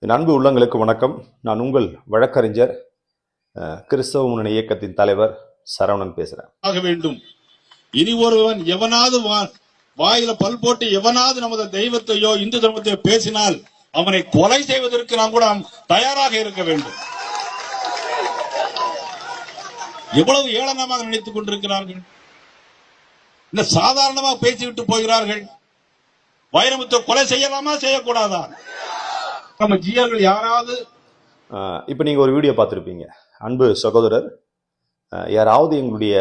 என் அன்பு உள்ளங்களுக்கு வணக்கம். நான் உங்கள் வழக்கறிஞர் கிறிஸ்தவ முன்னணி இயக்கத்தின் தலைவர் சரவணன் பேசுறேன். ஆக வேண்டும். இனி ஒருவன் எவனாவது வா- வாயில பல் போட்டு எவனாவது நமது தெய்வத்தையோ இந்து தர்மத்தையோ பேசினால் அவனை கொலை செய்வதற்கு நாம் கூட தயாராக இருக்க வேண்டும். எவ்வளவு ஏளனமாக நினைத்துக் கொண்டிருக்கிறார்கள். இந்த சாதாரணமாக பேசிவிட்டு போகிறார்கள். வைரமுத்தை கொலை செய்யலாமா செய்யக்கூடாதா? நம்ம ஜியர்கள் யாராவது? இப்போ நீங்கள் ஒரு வீடியோ பார்த்துருப்பீங்க. அன்பு சகோதரர் யாராவது எங்களுடைய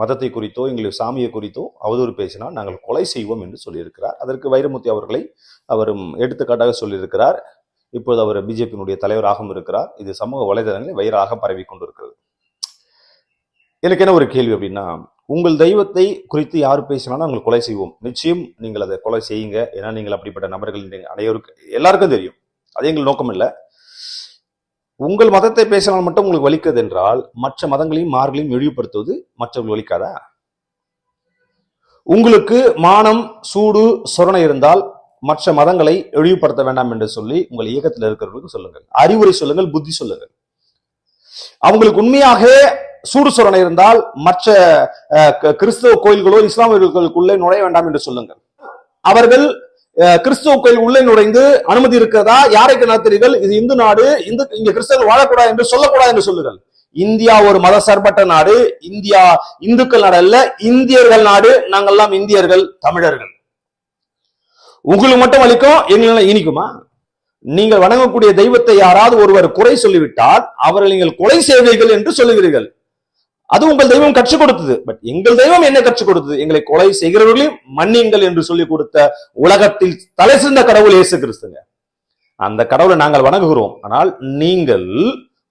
மதத்தை குறித்தோ எங்களுடைய சாமியை குறித்தோ அவதூறு பேசினால் நாங்கள் கொலை செய்வோம் என்று சொல்லியிருக்கிறார். அதற்கு வைரமுத்து அவர்களை அவரும் எடுத்துக்காட்டாக சொல்லியிருக்கிறார். இப்போது அவர் பிஜேபியினுடைய தலைவராகவும் இருக்கிறார். இது சமூக வலைதளங்களில் வைரலாக பரவி கொண்டிருக்கிறது. எனக்கு என்ன ஒரு கேள்வி அப்படின்னா உங்கள் தெய்வத்தை குறித்து யார் பேசினாலும் நாங்கள் கொலை செய்வோம். நிச்சயம் நீங்கள் அதை கொலை செய்யுங்க. ஏன்னா நீங்கள் அப்படிப்பட்ட நபர்கள் நீங்கள் அனைவருக்கு எல்லாருக்கும் தெரியும். அது எங்கள் நோக்கம் இல்லை உங்கள் மதத்தை பேசினால் மட்டும் உங்களுக்கு வலிக்கிறது என்றால் மற்ற மதங்களையும் மார்களையும் இழிவுபடுத்துவது மற்றவர்கள் வலிக்காதா? உங்களுக்கு மானம் சூடு சொரணை இருந்தால் மற்ற மதங்களை இழிவுபடுத்த வேண்டாம் என்று சொல்லி உங்கள் இயக்கத்தில் இருக்கிறவர்களுக்கு சொல்லுங்கள். அறிவுரை சொல்லுங்கள் புத்தி சொல்லுங்கள். அவங்களுக்கு உண்மையாக சூடு சொரணை இருந்தால் மற்ற அஹ், கிறிஸ்தவ கோயில்களோ இஸ்லாமியர்களுக்குள்ளே நுழைய வேண்டாம் என்று சொல்லுங்கள். அவர்கள் அஹ், கோயில் உள்ளே நுழைந்து அனுமதி இருக்கிறதா? யாரைக்கு நடத்துறீர்கள் இது இந்து நாடு. இந்து இங்க கிறிஸ்தவர்கள் வாழக்கூடாது என்று சொல்லக்கூடாது என்று சொல்லுங்கள். இந்தியா ஒரு மத சார்பற்ற நாடு. இந்தியா இந்துக்கள் நாடு அல்ல. இந்தியர்கள் நாடு. நாங்கெல்லாம் இந்தியர்கள் தமிழர்கள். உங்களுக்கு மட்டும் அளிக்கும் எங்களுக்கு இனிக்குமா? நீங்கள் வணங்கக்கூடிய தெய்வத்தை யாராவது ஒருவர் குறை சொல்லிவிட்டால் அவர்கள் நீங்கள் கொலை செய்வீர்கள் என்று சொல்லுகிறீர்கள். அது உங்கள் தெய்வம் கற்றுக் கொடுத்தது. பட் எங்கள் தெய்வம் என்ன கற்றுக் கொடுத்தது? எங்களை கொலை செய்கிறவர்களையும் மன்னியுங்கள் என்று சொல்லி கொடுத்த உலகத்தில் தலை சிறந்த கடவுள் இயேசு கிறிஸ்துங்க. அந்த கடவுளை நாங்கள் வணங்குகிறோம். ஆனால் நீங்கள்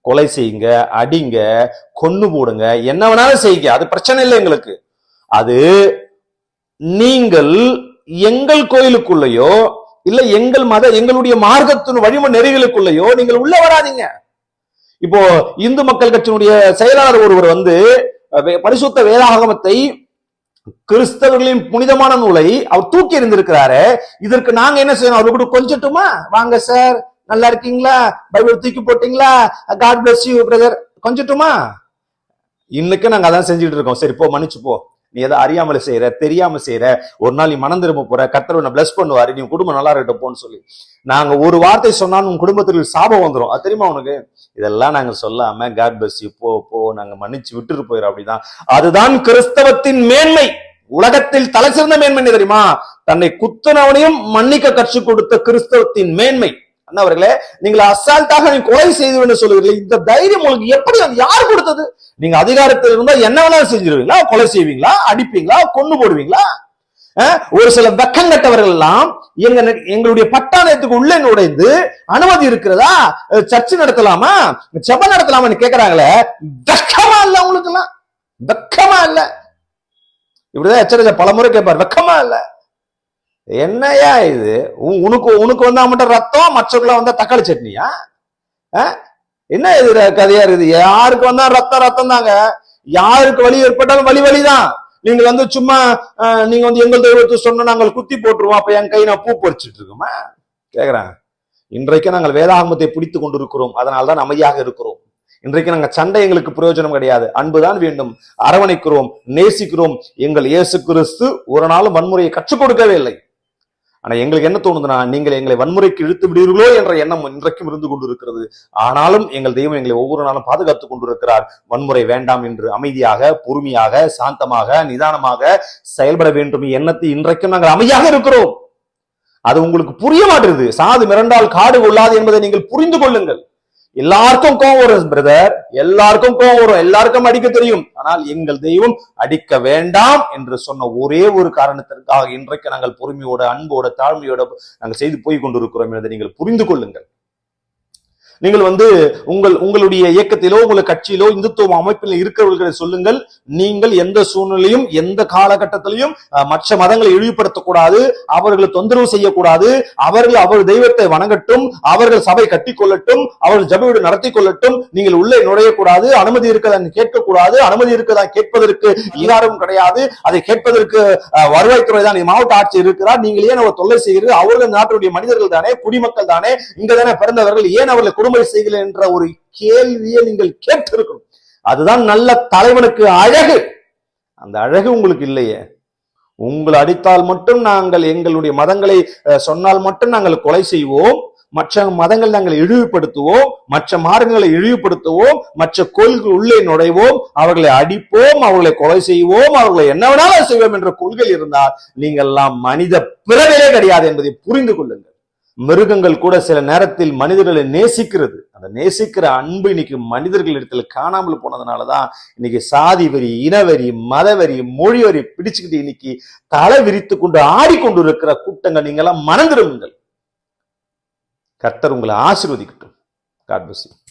கொலை செய்யுங்க அடிங்க கொன்னு போடுங்க என்ன வேணாலும் செய்யுங்க. அது பிரச்சனை இல்லை எங்களுக்கு. அது நீங்கள் எங்கள் கோயிலுக்குள்ளேயோ இல்ல எங்கள் மத எங்களுடைய மார்க்கத்தின் வழிமுறை நெறிகளுக்குள்ளேயோ நீங்கள் உள்ள வராதீங்க. இப்போ இந்து மக்கள் கட்சியினுடைய செயலாளர் ஒருவர் வந்து பரிசுத்த வேதாகமத்தை கிறிஸ்தவர்களின் புனிதமான நூலை அவர் தூக்கி எறிந்திருக்கிறாரு. இதற்கு நாங்க என்ன செய்யணும்? அவர் கூட கொஞ்சட்டுமா? வாங்க சார் நல்லா இருக்கீங்களா? பைபிள் தூக்கி போட்டீங்களா? காட் பிளஸ் யூ பிரதர் கொஞ்சட்டுமா? இன்னைக்கு நாங்க அதான் செஞ்சுட்டு இருக்கோம். சரி போ மன்னிச்சு போ. நீ எதை அறியாமல் செய்யற தெரியாம செய்யற ஒரு நாள் நீ மனம் திரும்ப போற கர்த்தர் உன்னை பிளஸ் பண்ணுவாரு நீ குடும்பம் நல்லா இருக்கட்டும் போன்னு சொல்லி. நாங்க ஒரு வார்த்தை சொன்னாலும் உன் குடும்பத்தில் சாபம் வந்துரும். அது தெரியுமா உனக்கு? இதெல்லாம் நாங்க சொல்லாம காட் பஸ் போ போ நாங்க மன்னிச்சு விட்டுட்டு போயிடும் அப்படிதான். அதுதான் கிறிஸ்தவத்தின் மேன்மை. உலகத்தில் தலை சிறந்த மேன்மை தெரியுமா? தன்னை குத்தனவனையும் மன்னிக்க கற்றுக் கொடுத்த கிறிஸ்தவத்தின் மேன்மை. அண்ணவர்களே நீங்கள் அசால்ட்டாக நீ கொலை செய்து சொல்லுவீர்கள் இந்த தைரியம் உங்களுக்கு எப்படி அது யார் கொடுத்தது? நீங்க அதிகாரத்தில் இருந்தா என்ன வேணாலும் செஞ்சிருவீங்களா? கொலை செய்வீங்களா? அடிப்பீங்களா? கொண்டு போடுவீங்களா? ஒரு சில வெக்கங்கட்டவர்கள் எல்லாம் எங்க எங்களுடைய பட்டாளத்துக்கு உள்ளே நுழைந்து அனுமதி இருக்கிறதா? சர்ச்சை சர்ச்சு நடத்தலாமா? ஜெபம் நடத்தலாமான்னு கேட்கறாங்களே வெக்கமா இல்ல உங்களுக்கு எல்லாம் வெக்கமா இல்ல. இப்படிதான் எச்சரிக்கை பல முறை கேட்பார் வெக்கமா இல்ல. என்னையா இது? உ- உனக்கு உனக்கு வந்தா மட்டும் ரத்தம் மற்றவர்கள வந்தா தக்காளி சட்னியா? என்ன இது கதையா இருக்குது? யாருக்கு வந்தா ரத்தம் ரத்தம் தாங்க? யாருக்கு வழி ஏற்பட்டாலும் வலி வழிதான் நீங்க வந்து சும்மா நீங்க வந்து எங்கள் தெய்வத்தை சொன்ன நாங்கள் குத்தி போட்டுருவோம். அப்ப என் கை நான் பூ பறிச்சிட்டு இருக்குமா? கேக்குறேன். இன்றைக்கு நாங்கள் வேதாகமத்தை பிடித்து கொண்டிருக்கிறோம். அதனால்தான் அமைதியாக இருக்கிறோம். இன்றைக்கு நாங்கள் சண்டை எங்களுக்கு பிரயோஜனம் கிடையாது. அன்புதான் வேண்டும். அரவணைக்கிறோம் நேசிக்கிறோம். எங்கள் இயேசு கிறிஸ்து ஒரு நாளும் வன்முறையை கற்றுக் கொடுக்கவே இல்லை. ஆனா எங்களுக்கு என்ன தோணுதுன்னா நீங்கள் எங்களை வன்முறைக்கு இழுத்து விடுவீர்களோ என்ற எண்ணம் இன்றைக்கும் இருந்து கொண்டிருக்கிறது. ஆனாலும் எங்கள் தெய்வம் எங்களை ஒவ்வொரு நாளும் பாதுகாத்துக் கொண்டிருக்கிறார். வன்முறை வேண்டாம் என்று அமைதியாக பொறுமையாக சாந்தமாக நிதானமாக செயல்பட வேண்டும் எண்ணத்தை இன்றைக்கும் நாங்கள் அமைதியாக இருக்கிறோம். அது உங்களுக்கு புரிய மாட்டுறது சாது மிரண்டால் காடு கொள்ளாது என்பதை நீங்கள் புரிந்து கொள்ளுங்கள். எல்லாருக்கும் கோவம் வரும் பிரதர் எல்லாருக்கும் கோவம் வரும். எல்லாருக்கும் அடிக்க தெரியும். ஆனால் எங்கள் தெய்வம் அடிக்க வேண்டாம் என்று சொன்ன ஒரே ஒரு காரணத்திற்காக இன்றைக்கு நாங்கள் பொறுமையோட அன்போட தாழ்மையோட நாங்கள் செய்து போய் கொண்டிருக்கிறோம் என்பதை நீங்கள் புரிந்து கொள்ளுங்கள். நீங்கள் வந்து உங்கள் உங்களுடைய இயக்கத்திலோ உங்கள் கட்சியிலோ இந்துத்துவ அமைப்பில் இருக்கிறவர்களை சொல்லுங்கள். நீங்கள் எந்த சூழ்நிலையும் எந்த காலகட்டத்திலையும் மற்ற மதங்களை இழிவுபடுத்தக்கூடாது. அவர்களை தொந்தரவு செய்யக்கூடாது. அவர்கள் அவர் தெய்வத்தை வணங்கட்டும். அவர்கள் சபை கட்டிக்கொள்ளட்டும். அவர்கள் ஜப வீடு நடத்தி கொள்ளட்டும் நீங்கள் உள்ளே நுழையக்கூடாது. அனுமதி இருக்கதா கேட்கக்கூடாது. அனுமதி இருக்கதா கேட்பதற்கு ஈராரும் கிடையாது. அதை கேட்பதற்கு வருவாய்த்துறை தான் மாவட்ட ஆட்சியர் இருக்கிறார். நீங்கள் ஏன் அவர் தொல்லை செய்கிறீர்கள்? அவர்கள் நாட்டுடைய மனிதர்கள் தானே குடிமக்கள் தானே. இங்க தானே பிறந்தவர்கள். ஏன் அவர்களை கொடுமை செய்கிறேன் என்ற ஒரு கேள்வியை நீங்கள் கேட்டிருக்கணும். அதுதான் நல்ல தலைவனுக்கு அழகு. அந்த அழகு உங்களுக்கு இல்லையே. உங்களை அடித்தால் மட்டும் நாங்கள் எங்களுடைய மதங்களை சொன்னால் மட்டும் நாங்கள் கொலை செய்வோம். மற்ற மதங்கள் நாங்கள் இழிவுபடுத்துவோம். மற்ற மார்க்கங்களை இழிவுபடுத்துவோம். மற்ற கோயில்கள் உள்ளே நுழைவோம். அவர்களை அடிப்போம். அவர்களை கொலை செய்வோம். அவர்களை என்ன வேணாலும் செய்வோம் என்ற கொள்கை இருந்தால் நீங்கள் எல்லாம் மனித பிறவிலே கிடையாது என்பதை புரிந்து கொள்ளுங்கள். மிருகங்கள் கூட சில நேரத்தில் மனிதர்களை நேசிக்கிறது. அந்த நேசிக்கிற அன்பு இன்னைக்கு மனிதர்கள் இடத்துல காணாமல் போனதுனாலதான் இன்னைக்கு சாதி வரி இனவரி மதவரி மொழி வரி பிடிச்சுக்கிட்டு இன்னைக்கு தலை விரித்து கொண்டு ஆடிக்கொண்டு இருக்கிற கூட்டங்கள் நீங்களாம் எல்லாம் மறந்துடுங்கள். கர்த்தர் உங்களை ஆசிர்வதிக்கட்டும். God bless